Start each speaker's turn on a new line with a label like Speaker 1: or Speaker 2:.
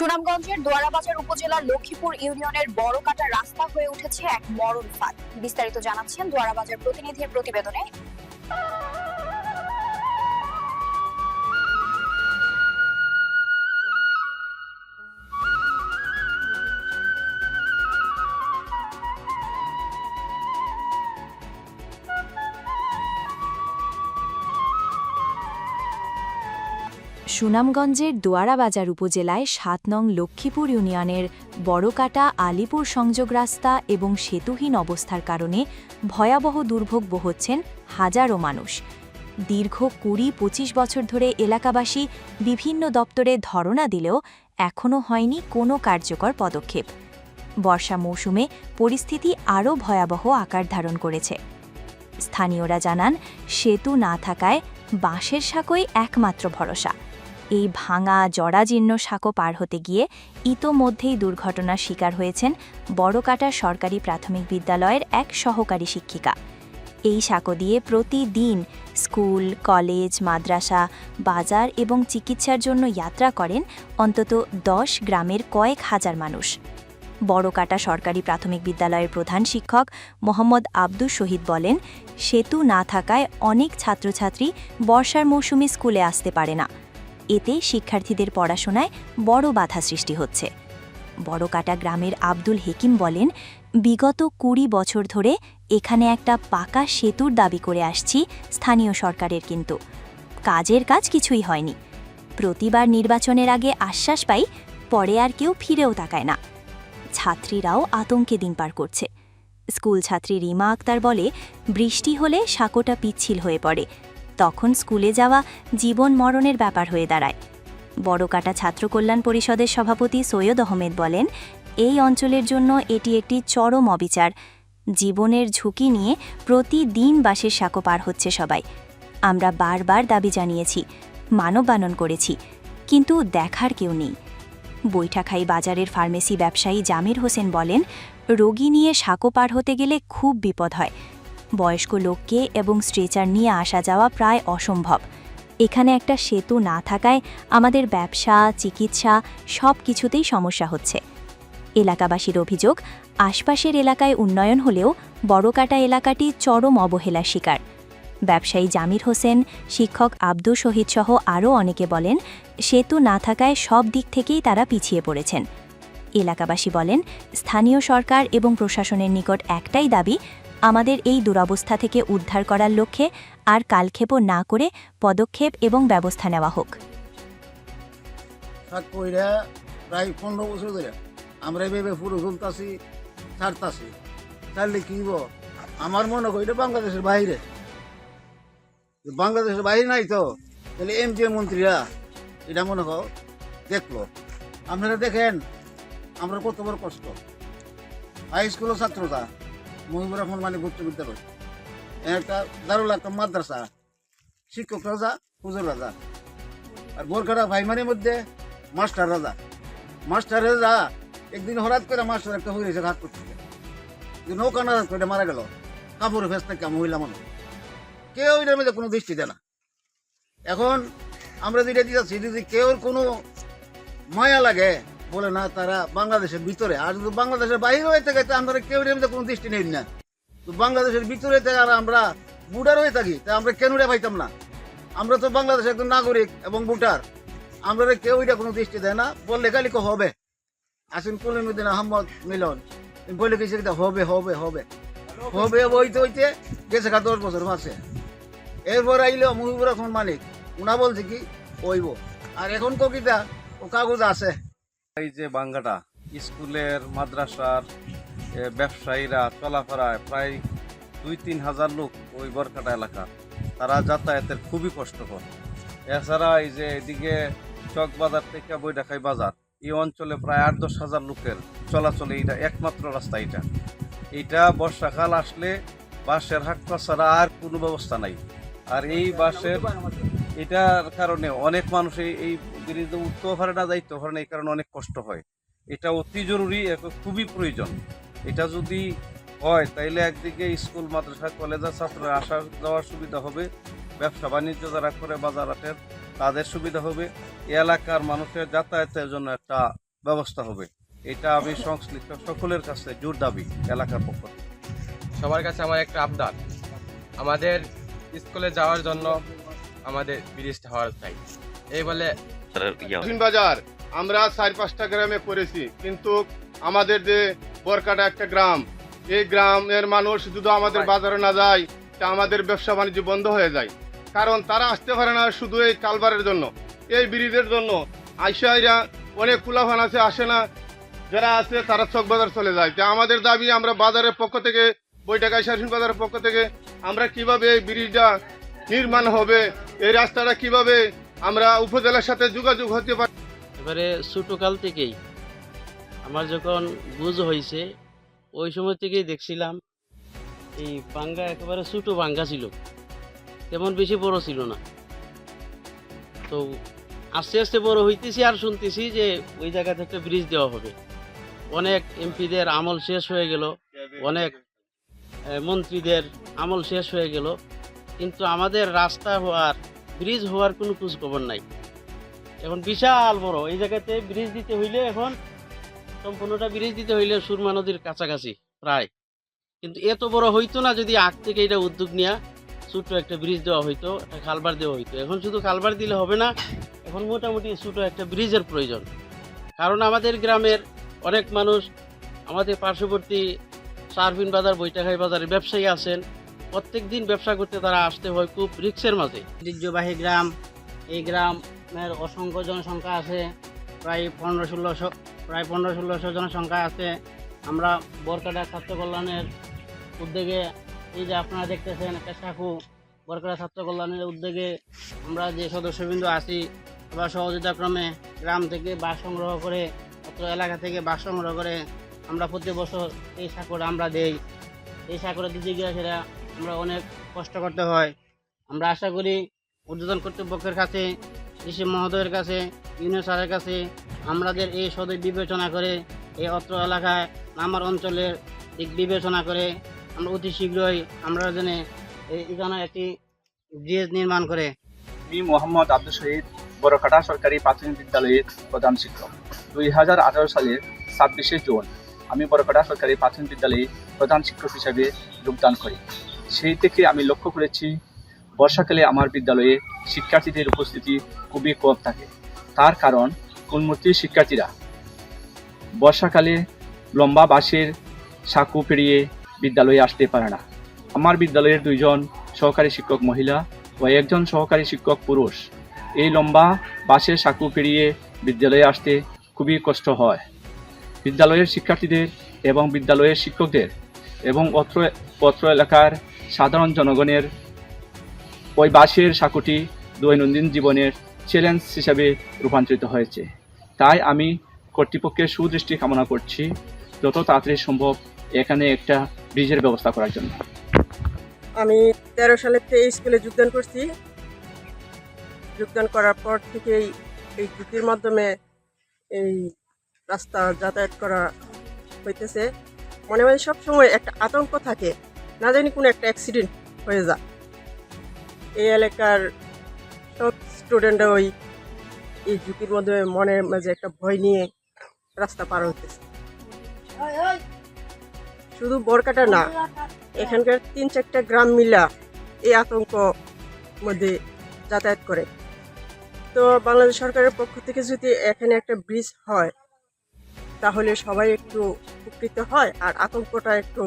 Speaker 1: সুনামগঞ্জের দোয়ারাবাজার উপজেলার লক্ষ্মীপুর ইউনিয়নের বড় কাটা রাস্তা হয়ে উঠেছে এক মরণ ফাঁদ। বিস্তারিত জানাচ্ছেন দোয়ারাবাজার প্রতিনিধির প্রতিবেদনে।
Speaker 2: সুনামগঞ্জের দোয়ারাবাজার উপজেলায় সাত নং লক্ষ্মীপুর ইউনিয়নের বড়কাটা আলিপুর সংযোগ রাস্তা এবং সেতুহীন অবস্থার কারণে ভয়াবহ দুর্ভোগ বহচ্ছেন হাজারো মানুষ। দীর্ঘ কুড়ি পঁচিশ বছর ধরে এলাকাবাসী বিভিন্ন দপ্তরে ধরনা দিলেও এখনও হয়নি কোনো কার্যকর পদক্ষেপ। বর্ষা মৌসুমে পরিস্থিতি আরও ভয়াবহ আকার ধারণ করেছে। স্থানীয়রা জানান, সেতু না থাকায় বাঁশের সাঁকোই একমাত্র ভরসা। এই ভাঙা জরাজীর্ণ সাঁকো পার হতে গিয়ে ইতোমধ্যেই দুর্ঘটনার শিকার হয়েছেন বড়কাটা সরকারি প্রাথমিক বিদ্যালয়ের এক সহকারী শিক্ষিকা। এই সাঁকো দিয়ে প্রতিদিন স্কুল, কলেজ, মাদ্রাসা, বাজার এবং চিকিৎসার জন্য যাত্রা করেন অন্তত দশ গ্রামের কয়েক হাজার মানুষ। বড়কাটা সরকারি প্রাথমিক বিদ্যালয়ের প্রধান শিক্ষক মোহাম্মদ আব্দুস শহীদ বলেন, সেতু না থাকায় অনেক ছাত্রছাত্রী বর্ষার মৌসুমে স্কুলে আসতে পারে না। এতে শিক্ষার্থীদের পড়াশোনায় বড় বাধা সৃষ্টি হচ্ছে। বড়কাটা গ্রামের আব্দুল হেকিম বলেন, বিগত কুড়ি বছর ধরে এখানে একটা পাকা সেতুর দাবি করে আসছি স্থানীয় সরকারের কিন্তু। কাজের কাজ কিছুই হয়নি। প্রতিবার নির্বাচনের আগে আশ্বাস পাই, পরে আর কেউ ফিরেও তাকায় না। ছাত্রীরাও আতঙ্কে দিন পার করছে। স্কুল ছাত্রী রিমা আক্তার বলে, বৃষ্টি হলে সাঁকোটা পিচ্ছিল হয়ে পড়ে। তখন স্কুলে যাওয়া জীবন মরণের ব্যাপার হয়ে দাঁড়ায়। বড়কাটা ছাত্র কল্যাণ পরিষদের সভাপতি সৈয়দ আহমেদ বলেন, এই অঞ্চলের জন্য এটি একটি চরম অবিচার। জীবনের ঝুঁকি নিয়ে প্রতিদিন বাসের সাঁকো পার হচ্ছে সবাই। আমরা বারবার দাবি জানিয়েছি, মানবানন করেছি, কিন্তু দেখার কেউ নেই। বৈঠাখাই বাজারের ফার্মেসি ব্যবসায়ী জামির হোসেন বলেন, রোগী নিয়ে সাঁকো পার হতে গেলে খুব বিপদ হয়। বয়স্ক লোককে এবং স্ট্রেচার নিয়ে আসা যাওয়া প্রায় অসম্ভব। এখানে একটা সেতু না থাকায় আমাদের ব্যবসা, চিকিৎসা সব কিছুতেই সমস্যা হচ্ছে। এলাকাবাসীর অভিযোগ, আশপাশের এলাকায় উন্নয়ন হলেও বড়কাটা এলাকাটি চরম অবহেলার শিকার। ব্যবসায়ী জামির হোসেন, শিক্ষক আব্দুল শহীদ সহ আরও অনেকে বলেন, সেতু না থাকায় সব দিক থেকেই তারা পিছিয়ে পড়েছেন। এলাকাবাসী বলেন, স্থানীয় সরকার এবং প্রশাসনের নিকট একটাই দাবি আমাদের এই দুরবস্থা থেকে উদ্ধার করার লক্ষ্যে আর কালক্ষেপও না করে পদক্ষেপ এবং ব্যবস্থা নেওয়া হোক।
Speaker 3: প্রায় পনেরো বছর ধরে আমরা এইভাবে পুরো চলতাছি ছাড়তাছি। ছাড়লে কি? আমার মনে করি এটা বাংলাদেশের বাইরে। বাংলাদেশের বাইরে নাই তো। তাহলে এম জি মন্ত্রীরা এটা মনে কর দেখল। আপনারা দেখেন, আমরা কত বড় কষ্ট। হাই স্কুলের ছাত্রতা। মহিবুর রহমান মানে উচ্চ বিদ্যালয় একটা দারুল একটা মাদ্রাসা, শিক্ষক রাজা, হুজুর রাজা। আর বোরখাটা ভাইমানের মধ্যে মাস্টার রাজা। মাস্টার রাজা একদিন হঠাৎ করে মাস্টার একটা হয়েছে ঘাট করতে নৌকা না করে মারা গেল। কাপড় ফেস থেকে মহিলা মানুষ কেউ এটার মধ্যে কোনো দৃষ্টি দেয় না। এখন আমরা যেটা দিতেছি যদি কেউ কোনো মায়া লাগে বলে না, তারা বাংলাদেশের ভিতরে। আর যদি বাংলাদেশের বাইরে হয়ে থাকে, তা আমরা কেউ কোনো দৃষ্টি নেই না। তো বাংলাদেশের ভিতরে থেকে আর আমরা বুডার হয়ে থাকি, তা আমরা কেন পাইতাম না? আমরা তো বাংলাদেশের একজন নাগরিক এবং ভোটার। আমরা কেউ এটা কোনো দৃষ্টি দেয় না। বললে খালি হবে। আসেন কলিমুদ্দিন আহমদ মিলন। বলে গেছে হবে হবে হবে। হবে হইতে হইতে গেছে গা দশ বছর মাসে। এরপর আইলো মুহিবুর রহমান মালিক উনা বলছে কি ওইব আর এখন কবিতা ও কাগজ আছে।
Speaker 4: এই যে বাঙ্গাটা, স্কুলের, মাদ্রাসার ব্যবসায়ীরা চলাফেরায় প্রায় দুই তিন হাজার লোক ওই বরকাটা এলাকা। তারা যাতায়াতের খুবই কষ্টকর। এছাড়া এই যে এদিকে চকবাজার থেকে বৈডাখাই বাজার, এই অঞ্চলে প্রায় আট দশ হাজার লোকের চলাচলে এটা একমাত্র রাস্তা এটা এটা বর্ষাকাল আসলে বাসের হাক্কা ছাড়া আর কোনো ব্যবস্থা নাই। আর এই বাসের এটার কারণে অনেক মানুষ এই ব্রিজে উঠতেও পারে না যাইতেও পারে না এই কারণে অনেক কষ্ট হয়। এটা অতি জরুরি খুবই প্রয়োজন। এটা যদি হয়, তাইলে একদিকে স্কুল, মাদ্রাসা কলেজের ছাত্ররা আসা যাওয়ার সুবিধা হবে। ব্যবসা বাণিজ্য যারা করে বাজার হাটের তাদের সুবিধা হবে। এলাকার মানুষের যাতায়াতের জন্য একটা ব্যবস্থা হবে। এটা আমি সংশ্লিষ্ট সকলের কাছে জোর দাবি, এলাকার পক্ষ।
Speaker 5: সবার কাছে আমার একটা আবদার। আমাদের স্কুলে যাওয়ার জন্য আমাদের ব্রিজটা হওয়ার চাই। এই বলে
Speaker 6: বাজার আমরা চার পাঁচটা গ্রামে করেছি কিন্তু আমাদের যে বরকাটা একটা গ্রাম এই গ্রামের মানুষ যদি আমাদের বাজারে না যায় তা আমাদের ব্যবসা বাণিজ্য বন্ধ হয়ে যায়। কারণ তারা আসতে পারে না শুধু এই কালবারের জন্য এই ব্রিজের জন্য। আইসাইরা অনেক কুলাফান আছে আসে না যারা আছে তারা চক বাজার চলে যায়। তা আমাদের দাবি আমরা বাজারের পক্ষ থেকে বৈটাকাই শাসন বাজারের পক্ষ থেকে আমরা কীভাবে এই ব্রিজটা নির্মাণ হবে এই রাস্তাটা কীভাবে আমরা উপজেলার সাথে যোগাযোগ হতে পারি
Speaker 7: এবারে ছোটোকাল থেকেই আমার যখন বুঝ হয়েছে, ওই সময় থেকেই দেখছিলাম, এই পাঙ্গা একেবারে ছোটো পাঙ্গা ছিল। তেমন বেশি বড় ছিল না। তো আস্তে আস্তে বড় হইতেছি আর শুনতেছি যে ওই জায়গা থেকে ব্রিজ দেওয়া হবে। অনেক এমপিদের আমল শেষ হয়ে গেল, অনেক মন্ত্রীদের আমল শেষ হয়ে গেল। কিন্তু আমাদের রাস্তা হওয়ার ব্রিজ হওয়ার কোনো খোঁজ খবর নাই। এখন বিশাল বড়, এই জায়গাতে ব্রিজ দিতে হইলে এখন সম্পূর্ণটা ব্রিজ দিতে হইলে সুরমা নদীর কাছাকাছি, প্রায়। কিন্তু এত বড় হইতো না যদি আগ থেকে এটা উদ্যোগ নেওয়া ছোট একটা ব্রিজ দেওয়া হইতো, একটা খালবার দেওয়া হইতো। এখন শুধু খালবার দিলে হবে না, এখন মোটামুটি ছোট একটা ব্রিজের প্রয়োজন। কারণ আমাদের গ্রামের অনেক মানুষ আমাদের পার্শ্ববর্তী সারফিন বাজার বৈটাখাই বাজারে ব্যবসায়ী আছেন। প্রত্যেক দিন ব্যবসা করতে তারা আসতে হয় খুব রিক্সের মাঝে। ঐতিহ্যবাহী গ্রাম, এই গ্রামের অসংখ্য জনসংখ্যা আছে, প্রায় পনেরো ষোলোশো প্রায় পনেরো ষোলোশো জনসংখ্যা আছে। আমরা বরকাটা ছাত্র কল্যাণের উদ্যোগে, এই যে আপনারা দেখতেছেন একটা বরকাটা ছাত্র কল্যাণের উদ্যোগে আমরা যে সদস্যবৃন্দ আছি, বা সহযোগিতাক্রমে গ্রাম থেকে বাস সংগ্রহ করে, অত্র এলাকা থেকে বাস সংগ্রহ করে আমরা প্রতি বছর এই সাঁকড় আমরা দেই। এই সাঁকড়ে দিতে গিয়ে সেটা আমরা অনেক কষ্ট করতে হয়। আমরা আশা করি ঊর্ধ্বতন কর্তৃপক্ষের কাছে কৃষি মহোদয়ের কাছে, ইউনিয়ন স্যারের কাছে আমাদের এই সদয় বিবেচনা করে, এই অত্র এলাকায়, আমার অঞ্চলের দিক বিবেচনা করে আমরা অতি শীঘ্রই আমরা যেন এখানে একটি ব্রিজ নির্মাণ করে।
Speaker 8: আমি মোহাম্মদ আব্দুল শহীদ বড়কাটা সরকারি প্রাথমিক বিদ্যালয়ের প্রধান শিক্ষক। দুই হাজার আঠারো সালের ছাব্বিশে জুন আমি বড়কাটা সরকারি প্রাথমিক বিদ্যালয়ে প্রধান শিক্ষক হিসাবে যোগদান করি। সেই থেকে আমি লক্ষ্য করেছি, বর্ষাকালে আমার বিদ্যালয়ে শিক্ষার্থীদের উপস্থিতি খুবই কম থাকে। তার কারণ উন্মুক্তি শিক্ষার্থীরা বর্ষাকালে লম্বা বাসের সাঁকু পেরিয়ে বিদ্যালয়ে আসতে পারে না। আমার বিদ্যালয়ের দুইজন সহকারী শিক্ষক মহিলা ও একজন সহকারী শিক্ষক পুরুষ। এই লম্বা বাসের সাঁকু পেরিয়ে বিদ্যালয়ে আসতে খুবই কষ্ট হয়। বিদ্যালয়ের শিক্ষার্থীদের এবং বিদ্যালয়ের শিক্ষকদের এবং অত্র অত্র এলাকার সাধারণ জনগণের ওই বাসের সাঁকুটি দৈনন্দিন জীবনের চ্যালেঞ্জ হিসাবে রূপান্তরিত হয়েছে। তাই আমি কর্তৃপক্ষের সুদৃষ্টি কামনা করছি, যত তাড়াতাড়ি সম্ভব এখানে একটা ব্রিজের ব্যবস্থা করার জন্য।
Speaker 9: আমি তেরো সালে থেকে স্কুলে যোগদান করছি। যোগদান করার পর থেকেই এই জুতির মাধ্যমে এই রাস্তা যাতায়াত করা হইতেছে। মনে মনে সবসময় একটা আতঙ্ক থাকে। না জানি কোনো একটা অ্যাক্সিডেন্ট হয়ে যায় এই এলাকার সব স্টুডেন্টরা ওই এই ঝুঁকির মধ্যে মনের মাঝে একটা ভয় নিয়ে রাস্তা পার হতেছে শুধু বরকাটা না, এখানকার তিন চারটা গ্রাম মিলা এই আতঙ্ক মধ্যে যাতায়াত করে। তো বাংলাদেশ সরকারের পক্ষ থেকে যদি এখানে একটা ব্রিজ হয়, তাহলে সবাই একটু উপকৃত হয় আর আতঙ্কটা একটু